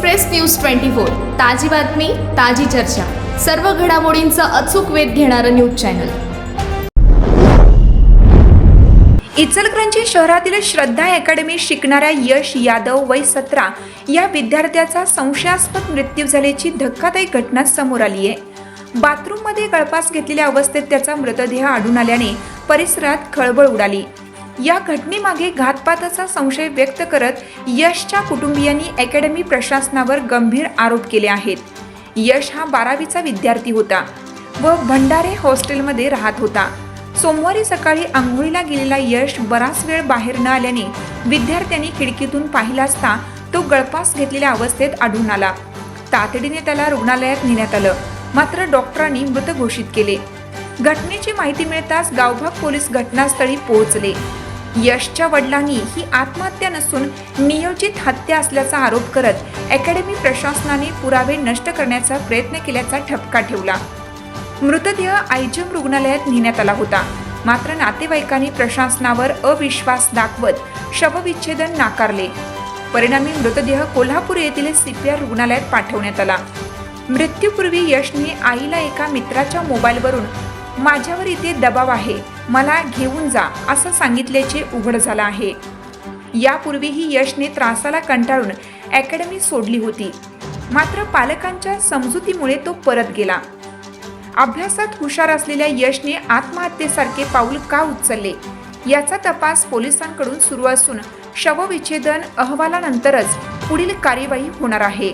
Express news twenty four ताजी बातमी ताजी चर्चा. सर्व घडामोडींचा अचूक वेध घेणारं न्यूज चॅनल. इचलकरंजी शहरातील श्रद्धा अकॅडमी शिकणाऱ्या यश यादव वय सतरा या विद्यार्थ्याचा संशयास्पद मृत्यू झाल्याची धक्कादायक घटना समोर आली आहे. बाथरूममध्ये गळपास घेतलेल्या अवस्थेत त्याचा मृतदेह आढळून आल्याने परिसरात खळबळ उडाली. या घटनेमागे घातपाताचा संशय व्यक्त करत यशच्या कुटुंबियांनी अकॅडमी प्रशासनावर गंभीर आरोप केले आहेत. यश हा बारावीचा विद्यार्थी होता व भंडारे हॉस्टेलमध्ये राहत होता. सोमवारी सकाळी आंघोळीला गेलेला यश बराच वेळ बाहेर न आल्याने विद्यार्थ्यांनी खिडकीतून पाहिला असता तो गळपास घेतलेल्या अवस्थेत आढळून आला. तातडीने त्याला रुग्णालयात नेण्यात आलं. मात्र डॉक्टरांनी मृत घोषित केले. घटनेची माहिती मिळताच गावभाग पोलीस घटनास्थळी पोहोचले. यशच्या वडिलांनी ही आत्महत्या नसून नियोजित हत्या असल्याचा आरोप करत अकॅडमी प्रशासनाने पुरावे नष्ट करण्याचा प्रयत्न केल्याचा ठपका ठेवला. मृतदेह आयजम रुग्णालयात नेण्यात आला होता. मात्र नातेवाईकांनी प्रशासनावर अविश्वास दाखवत शवविच्छेदन नाकारले. परिणामी मृतदेह कोल्हापूर येथील सीपीआर रुग्णालयात पाठवण्यात आला. मृत्यूपूर्वी यशने आईला एका मित्राच्या मोबाईलवरून माझ्यावर इथे दबाव आहे. मला घेऊन जा असं सांगितल्याचे उघड झालं आहे. यापूर्वीही यशने त्रासाला कंटाळून अकॅडमी सोडली होती. मात्र पालकांच्या समजुतीमुळे तो परत गेला. अभ्यासात हुशार असलेल्या यशने आत्महत्येसारखे पाऊल का उचलले? याचा तपास पोलिसांकडून सुरू असून शवविच्छेदन अहवालानंतरच पुढील कार्यवाही होणार आहे.